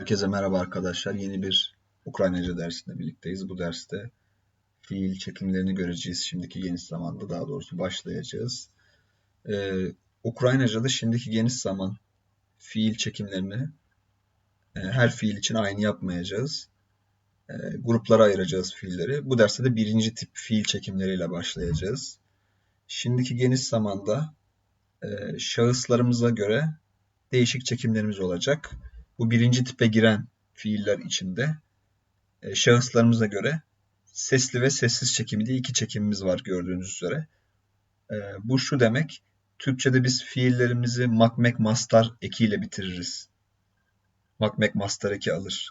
Herkese merhaba arkadaşlar. Yeni bir Ukraynaca dersinde birlikteyiz. Bu derste fiil çekimlerini göreceğiz. Şimdiki geniş zamanda daha doğrusu başlayacağız. Ee, Ukraynaca'da şimdiki geniş zaman fiil çekimlerini e, her fiil için aynı yapmayacağız. E, gruplara ayıracağız fiilleri. Bu derste de birinci tip fiil çekimleriyle başlayacağız. Şimdiki geniş zamanda e, şahıslarımıza göre değişik çekimlerimiz olacak. Bu birinci tipe giren fiiller içinde e, şahıslarımıza göre sesli ve sessiz çekimi diye iki çekimimiz var gördüğünüz üzere. E, bu şu demek, Türkçe'de biz fiillerimizi makmek mastar ekiyle bitiririz. Makmek mastar eki alır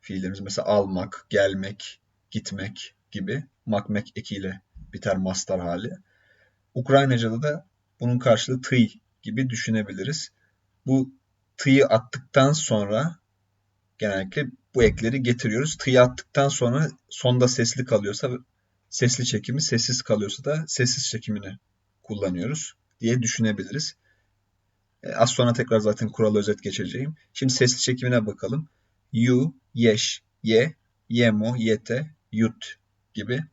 fiillerimiz. Mesela almak, gelmek, gitmek gibi makmek ekiyle biter mastar hali. Ukraynaca'da da bunun karşılığı tıy gibi düşünebiliriz. Bu tıyı attıktan sonra genellikle bu ekleri getiriyoruz. Tıyı attıktan sonra sonda sesli kalıyorsa sesli çekimi, sessiz kalıyorsa da sessiz çekimini kullanıyoruz diye düşünebiliriz. E, az sonra tekrar zaten kuralı özet geçeceğim. Şimdi sesli çekimine bakalım. Yu, yeş, ye, yemo, yete, yut gibi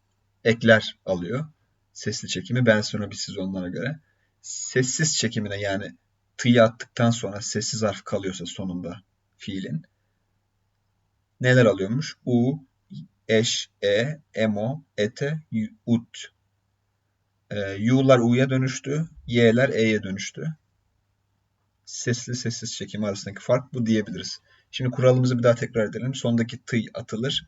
ekler alıyor. Sesli çekimi ben sonra bir siz onlara göre. Sessiz çekimine yani t'yı attıktan sonra sessiz harf kalıyorsa sonunda fiilin neler alıyormuş? U, eş, e, emo, ete, ut. E, Y'lar U'ya dönüştü. Y'ler E'ye dönüştü. Sesli sessiz çekim arasındaki fark bu diyebiliriz. Şimdi kuralımızı bir daha tekrar edelim. Sondaki tı atılır.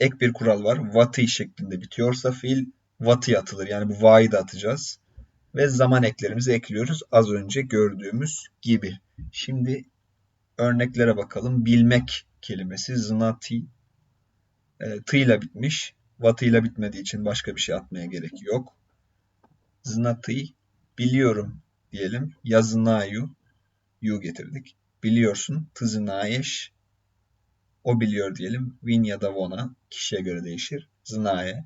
Ek bir kural var. Vatı şeklinde bitiyorsa fiil vatı atılır. Yani bu va'yı da atacağız ve zaman eklerimizi ekliyoruz. Az önce gördüğümüz gibi. Şimdi örneklere bakalım. Bilmek kelimesi znati e, tı bitmiş. Vatı ile bitmediği için başka bir şey atmaya gerek yok. Znati biliyorum diyelim. Yazınayu yu getirdik. Biliyorsun tıznayeş o biliyor diyelim. Win ya da vona kişiye göre değişir. Znaye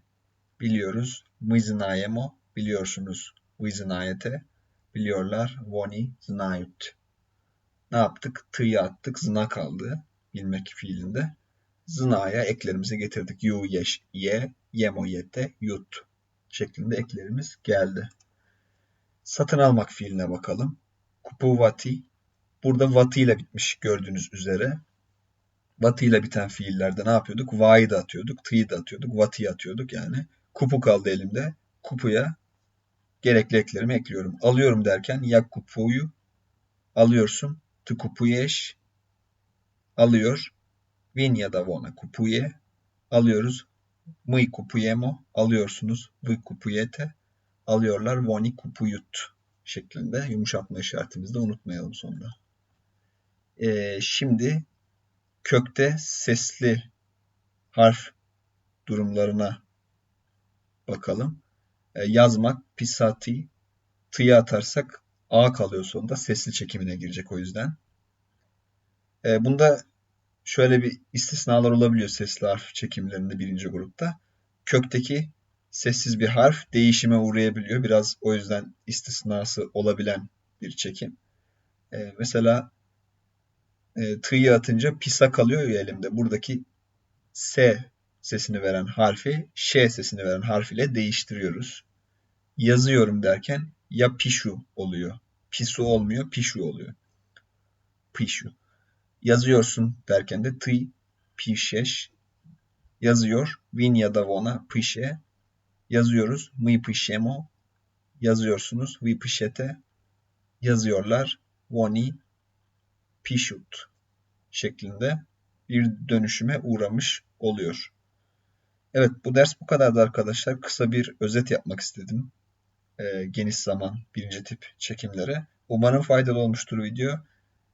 biliyoruz. Mıznayemo biliyorsunuz biliyorsunuz Vizinayete biliyorlar. Voni znayut. Ne yaptık? T'yı attık. Zna kaldı. Bilmek fiilinde. Zna'ya eklerimizi getirdik. Yu, yeş, ye, yemo, yete, yut şeklinde eklerimiz geldi. Satın almak fiiline bakalım. Kupuvati. Burada vati ile bitmiş gördüğünüz üzere. Vati ile biten fiillerde ne yapıyorduk? Va'yı da atıyorduk, t'yı da atıyorduk, vati'yi atıyorduk yani. Kupu kaldı elimde. Kupuya gerekli eklerimi ekliyorum. Alıyorum derken ya kupuyu alıyorsun. Ty kupujesz alıyor. Win ya da vona kupuje alıyoruz. My kupujemo alıyorsunuz. Wy kupujete alıyorlar. Voni kupujut şeklinde yumuşatma işaretimizi de unutmayalım sonunda. Ee, şimdi kökte sesli harf durumlarına bakalım. E, yazmak, pisati, t'yı atarsak a kalıyor sonunda. Sesli çekimine girecek o yüzden. E, bunda şöyle bir istisnalar olabiliyor sesli harf çekimlerinde birinci grupta. Kökteki sessiz bir harf değişime uğrayabiliyor. Biraz o yüzden istisnası olabilen bir çekim. E, mesela e, t'yı atınca pisa kalıyor ya elimde. Buradaki s sesini veren harfi ş sesini veren harf ile değiştiriyoruz yazıyorum derken ya pişu oluyor. Pisu olmuyor, pişu oluyor. Pişu. Yazıyorsun derken de ty, pişeş. Yazıyor. Win ya da vona, pişe. Yazıyoruz. My pişemo. Yazıyorsunuz. Vi pişete. Yazıyorlar. Voni, pişut şeklinde bir dönüşüme uğramış oluyor. Evet bu ders bu kadardı arkadaşlar. Kısa bir özet yapmak istedim e, geniş zaman birinci tip çekimlere. Umarım faydalı olmuştur video.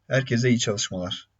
Herkese iyi çalışmalar.